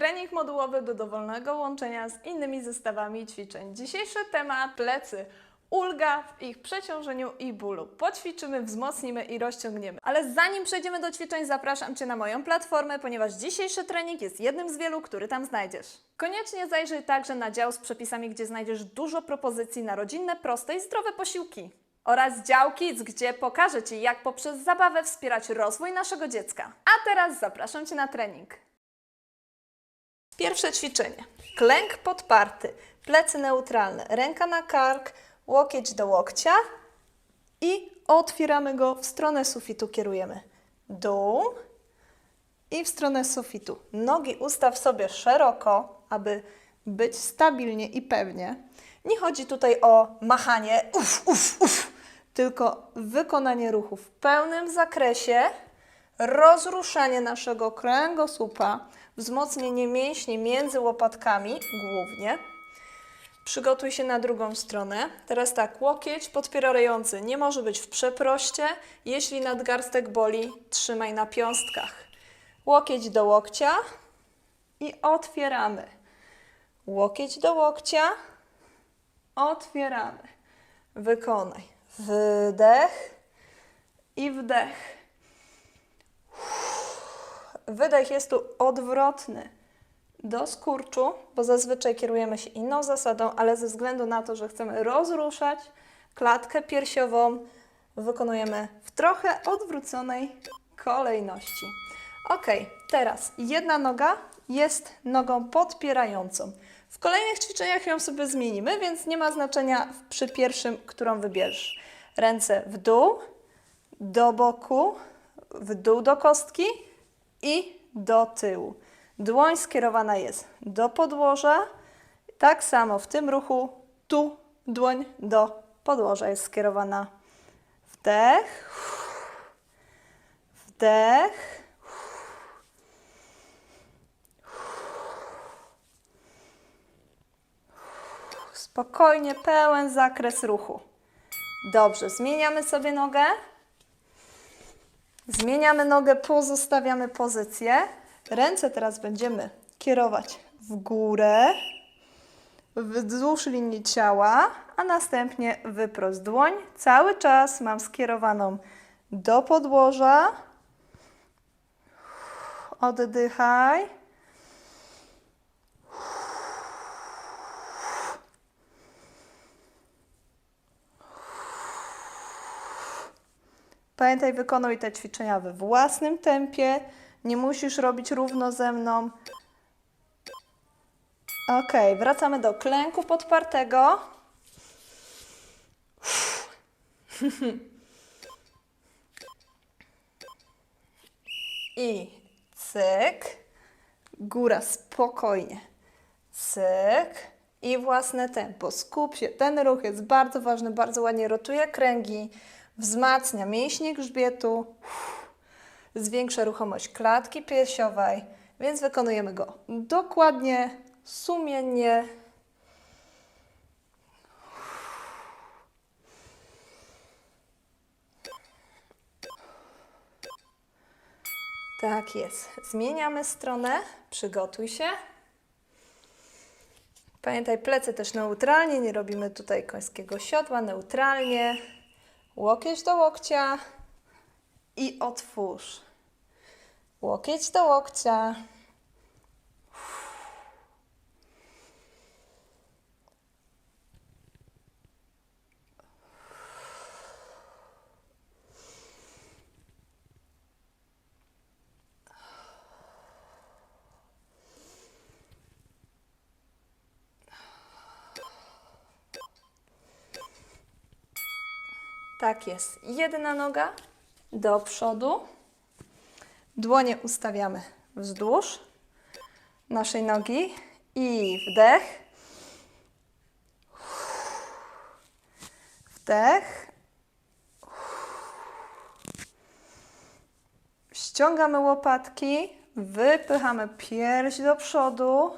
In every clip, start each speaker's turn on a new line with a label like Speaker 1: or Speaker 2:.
Speaker 1: Trening modułowy do dowolnego łączenia z innymi zestawami ćwiczeń. Dzisiejszy temat plecy. Ulga w ich przeciążeniu i bólu. Poćwiczymy, wzmocnimy i rozciągniemy. Ale zanim przejdziemy do ćwiczeń, zapraszam Cię na moją platformę, ponieważ dzisiejszy trening jest jednym z wielu, który tam znajdziesz. Koniecznie zajrzyj także na dział z przepisami, gdzie znajdziesz dużo propozycji na rodzinne, proste i zdrowe posiłki. Oraz dział Kids, gdzie pokażę Ci, jak poprzez zabawę wspierać rozwój naszego dziecka. A teraz zapraszam Cię na trening. Pierwsze ćwiczenie. Klęk podparty, plecy neutralne, ręka na kark, łokieć do łokcia. I otwieramy go. W stronę sufitu, kierujemy. Dół. I w stronę sufitu. Nogi ustaw sobie szeroko, aby być stabilnie i pewnie. Nie chodzi tutaj o machanie, uf, uf, uf, tylko wykonanie ruchu w pełnym zakresie, rozruszanie naszego kręgosłupa, wzmocnienie mięśni między łopatkami głównie. Przygotuj się na drugą stronę. Teraz tak, łokieć podpierający nie może być w przeproście. Jeśli nadgarstek boli, trzymaj na piąstkach. Łokieć do łokcia i otwieramy. Łokieć do łokcia, otwieramy. Wykonaj. Wydech i wdech. Wydech jest tu odwrotny do skurczu, bo zazwyczaj kierujemy się inną zasadą, ale ze względu na to, że chcemy rozruszać klatkę piersiową, wykonujemy w trochę odwróconej kolejności. Ok, teraz jedna noga jest nogą podpierającą. W kolejnych ćwiczeniach ją sobie zmienimy, więc nie ma znaczenia przy pierwszym, którą wybierzesz. Ręce w dół, do boku, w dół do kostki i do tyłu. Dłoń skierowana jest do podłoża. Tak samo w tym ruchu tu dłoń do podłoża jest skierowana. Wdech, wdech. Spokojnie, pełen zakres ruchu. Dobrze, zmieniamy sobie nogę. Zmieniamy nogę, pozostawiamy pozycję. Ręce teraz będziemy kierować w górę, wzdłuż linii ciała, a następnie wyprost dłoń. Cały czas mam skierowaną do podłoża. Oddychaj. Pamiętaj, wykonuj te ćwiczenia we własnym tempie. Nie musisz robić równo ze mną. Ok, wracamy do klęku podpartego. I cyk. Góra spokojnie. Cyk. I własne tempo. Skup się. Ten ruch jest bardzo ważny, bardzo ładnie rotuje kręgi, wzmacnia mięśnie grzbietu zwiększa ruchomość klatki piersiowej, więc wykonujemy go dokładnie, sumiennie. Tak jest. Zmieniamy stronę. Przygotuj się. Pamiętaj, plecy też neutralnie, nie robimy tutaj końskiego siodła, neutralnie. Łokieć do łokcia i otwórz. Łokieć do łokcia. Tak jest. Jedna noga do przodu. Dłonie ustawiamy wzdłuż naszej nogi i wdech. Wdech. Ściągamy łopatki, wypychamy pierś do przodu.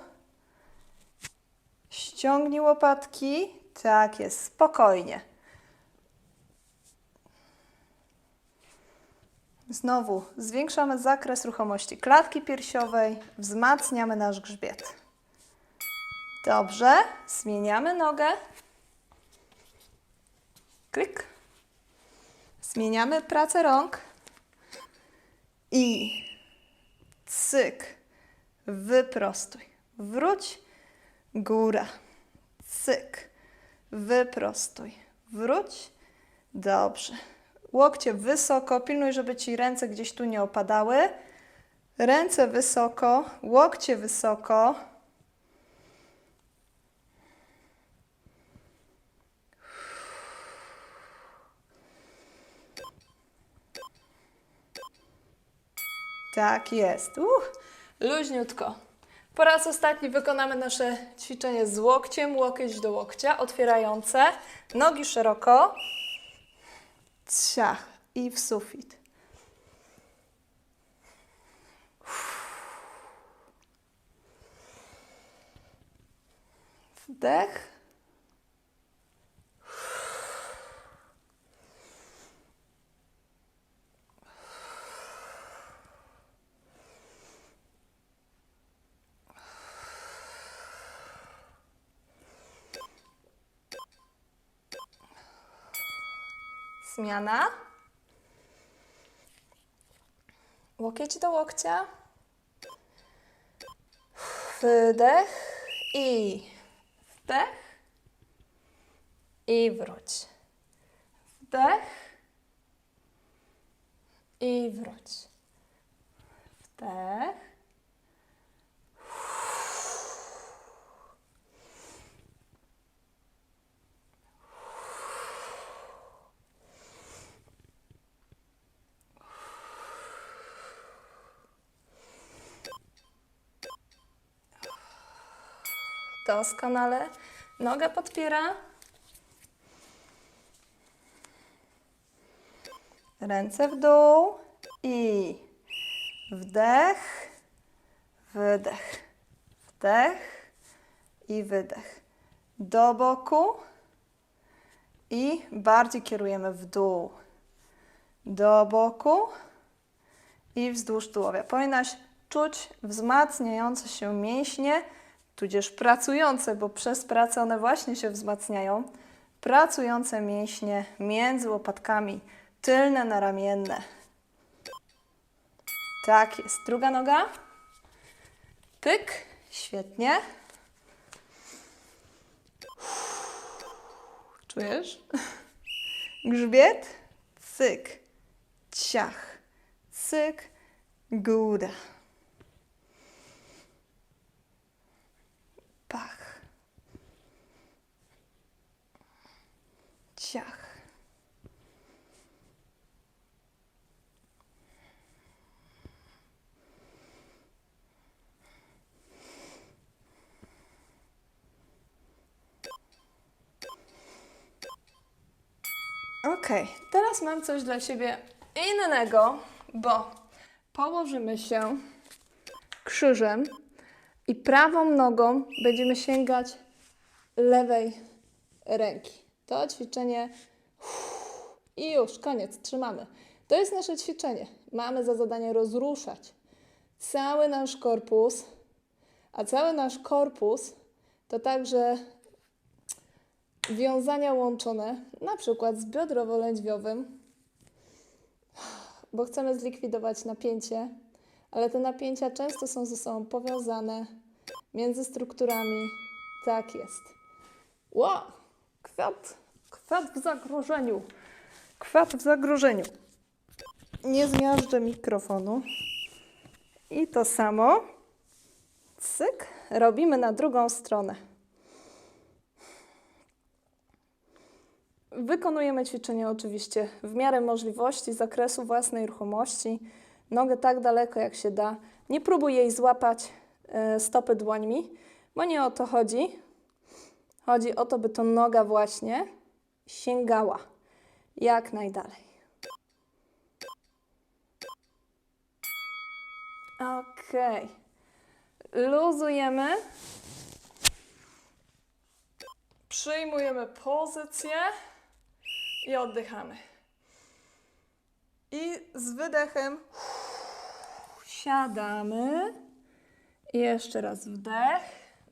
Speaker 1: Ściągnij łopatki. Tak jest, spokojnie. Znowu zwiększamy zakres ruchomości klatki piersiowej, wzmacniamy nasz grzbiet. Dobrze, zmieniamy nogę. Klik. Zmieniamy pracę rąk. I cyk. Wyprostuj. Wróć. Góra. Cyk. Wyprostuj. Wróć. Dobrze. Łokcie wysoko. Pilnuj, żeby ci ręce gdzieś tu nie opadały. Ręce wysoko. Łokcie wysoko. Tak jest. Uch, luźniutko. Po raz ostatni wykonamy nasze ćwiczenie z łokciem, łokieć do łokcia, otwierające, nogi szeroko, ciach i w sufit. Wdech. Zmiana. Łokieć do łokcia. Wydech i wdech i wróć. Wdech i wróć. Wdech. Doskonale. Nogę podpiera. Ręce w dół i wdech, wydech, wdech i wydech. Do boku i bardziej kierujemy w dół. Do boku i wzdłuż tułowia. Powinnaś czuć wzmacniające się mięśnie, tudzież pracujące, bo przez pracę one właśnie się wzmacniają. Pracujące mięśnie między łopatkami, tylne naramienne. Tak jest. Druga noga. Pyk. Świetnie. Czujesz? Grzbiet. Cyk. Ciach. Cyk. Góra. Pach. Ciach. Ok, teraz mam coś dla Ciebie innego, bo położymy się krzyżem i prawą nogą będziemy sięgać lewej ręki. To ćwiczenie i już, koniec, trzymamy. To jest nasze ćwiczenie. Mamy za zadanie rozruszać cały nasz korpus, a cały nasz korpus to także wiązania łączone, na przykład z biodrowo-lędźwiowym, bo chcemy zlikwidować napięcie, ale te napięcia często są ze sobą powiązane między strukturami. Tak jest. Wow! Kwiat, kwiat w zagrożeniu. Kwiat w zagrożeniu. Nie zmiażdżę mikrofonu. I to samo. Cyk. Robimy na drugą stronę. Wykonujemy ćwiczenie oczywiście w miarę możliwości, zakresu własnej ruchomości. Nogę tak daleko jak się da. Nie próbuj jej złapać e, stopy dłońmi, bo nie o to chodzi. Chodzi o to, by to noga właśnie sięgała jak najdalej. Ok. Luzujemy. Przyjmujemy pozycję i oddychamy. I z wydechem siadamy. I jeszcze raz wdech.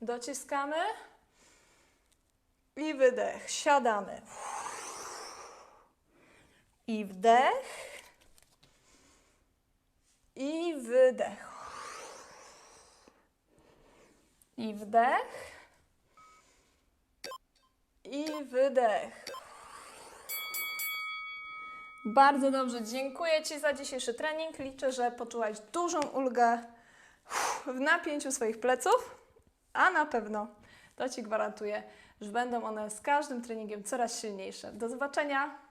Speaker 1: Dociskamy. I wydech. Siadamy. I wdech. I wydech. I wdech. I wydech. Bardzo dobrze, dziękuję Ci za dzisiejszy trening. Liczę, że poczułaś dużą ulgę w napięciu swoich pleców, a na pewno to Ci gwarantuję, że będą one z każdym treningiem coraz silniejsze. Do zobaczenia!